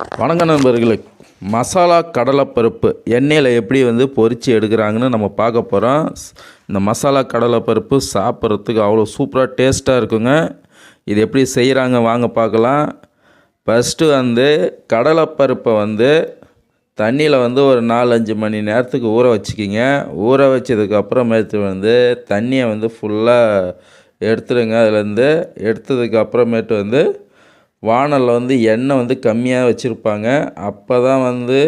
வணக்க நண்பர்களே மசாலா கடலைப்பருப்பு எண்ணெயில் எப்படி வந்து பொரித்து எடுக்கிறாங்கன்னு நம்ம பார்க்க போகிறோம் இந்த மசாலா கடலைப்பருப்பு சாப்பிட்றதுக்கு அவ்வளோ சூப்பராக டேஸ்ட்டாக இருக்குங்க. இது எப்படி செய்கிறாங்க வாங்க பார்க்கலாம். ஃபஸ்ட்டு வந்து கடலைப்பருப்பை வந்து தண்ணியில் வந்து ஒரு நாலஞ்சு மணி நேரத்துக்கு ஊற வச்சுக்கிங்க. ஊற வச்சதுக்கப்புறமேட்டு வந்து தண்ணியை வந்து ஃபுல்லாக எடுத்துடுங்க. அதுலேருந்து எடுத்ததுக்கு அப்புறமேட்டு வந்து வானலில் வந்து எண்ணெய் வந்து கம்மியாக வச்சுருப்பாங்க. அப்போ தான் வந்து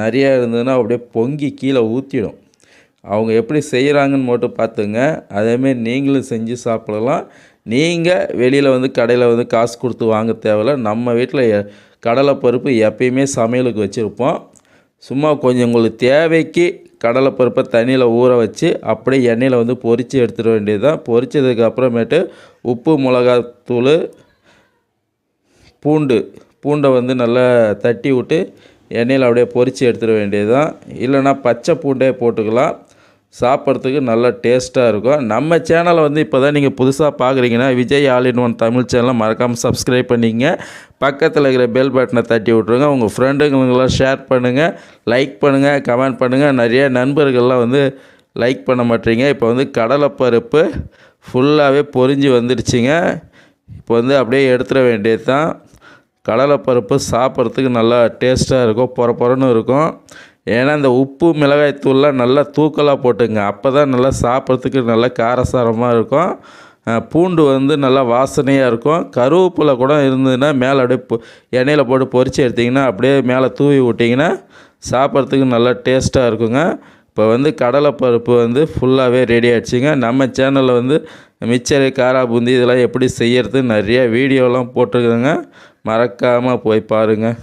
நிறையா இருந்ததுன்னா அப்படியே பொங்கி கீழே ஊற்றிடும் அவங்க எப்படி செய்கிறாங்கன்னு மட்டும் பார்த்துங்க. அதேமாரி நீங்களும் செஞ்சு சாப்பிடலாம். நீங்கள் வெளியில் வந்து கடையில் வந்து காசு கொடுத்து வாங்க தேவையில்ல. நம்ம வீட்டில் கடலைப்பருப்பு எப்பயுமே சமையலுக்கு வச்சுருப்போம். சும்மா கொஞ்சம் உங்களுக்கு தேவைக்கு கடலைப்பருப்பை தண்ணியில் ஊற வச்சு அப்படியே எண்ணெயில் வந்து பொறித்து எடுத்துட வேண்டியது தான் பொறிச்சதுக்கு அப்புறமேட்டு உப்பு மிளகாத்தூள் பூண்டு பூண்டை வந்து நல்லா தட்டி விட்டு எண்ணெயில் அப்படியே பொரித்து எடுத்துட வேண்டியது தான் இல்லைன்னா பச்சை பூண்டே போட்டுக்கலாம். சாப்பிட்றதுக்கு நல்லா டேஸ்ட்டாக இருக்கும். நம்ம சேனலை வந்து இப்போ தான் நீங்கள் புதுசாக பார்க்குறீங்கன்னா Vijay all in one Tamil சேனலை மறக்காமல் சப்ஸ்கிரைப் பண்ணிக்கங்க பக்கத்தில் இருக்கிற பெல் பட்டனை தட்டி விட்ருங்க உங்கள் ஃப்ரெண்டுங்களுக்கெல்லாம் ஷேர் பண்ணுங்கள் லைக் பண்ணுங்கள் கமெண்ட் பண்ணுங்கள் நிறைய நண்பர்கள்லாம் வந்து லைக் பண்ண மாட்டீங்க. இப்போ வந்து கடலைப்பருப்பு ஃபுல்லாகவே பொறிஞ்சு வந்துடுச்சிங்க. இப்போ வந்து அப்படியே எடுத்துட வேண்டியது தான் கடலைப்பருப்பு சாப்பிட்றதுக்கு நல்லா டேஸ்ட்டாக இருக்கும் பொற பொறன்னு இருக்கும். ஏன்னா இந்த உப்பு மிளகாய் தூள்லாம் நல்லா தூக்கலாக போட்டுங்க. அப்போ தான் நல்லா சாப்பிட்றதுக்கு நல்லா காரசாரமாக இருக்கும். பூண்டு வந்து நல்லா வாசனையாக இருக்கும். கருவேப்பிலை கூட இருந்ததுன்னா மேலே அப்படியே எண்ணெயில் போட்டு பொரித்து எடுத்திங்கன்னா அப்படியே மேலே தூவி விட்டிங்கன்னா சாப்பிட்றதுக்கு நல்லா டேஸ்ட்டாக இருக்குங்க. இப்போ வந்து கடலைப்பருப்பு வந்து ஃபுல்லாகவே ரெடி ஆகிடுச்சிங்க நம்ம சேனலில் வந்து மிச்சரு காரா பூந்தி இதெல்லாம் எப்படி செய்யறது நிறைய வீடியோலாம் போட்டிருக்குதுங்க. மறக்காமல் போய் பாருங்கள்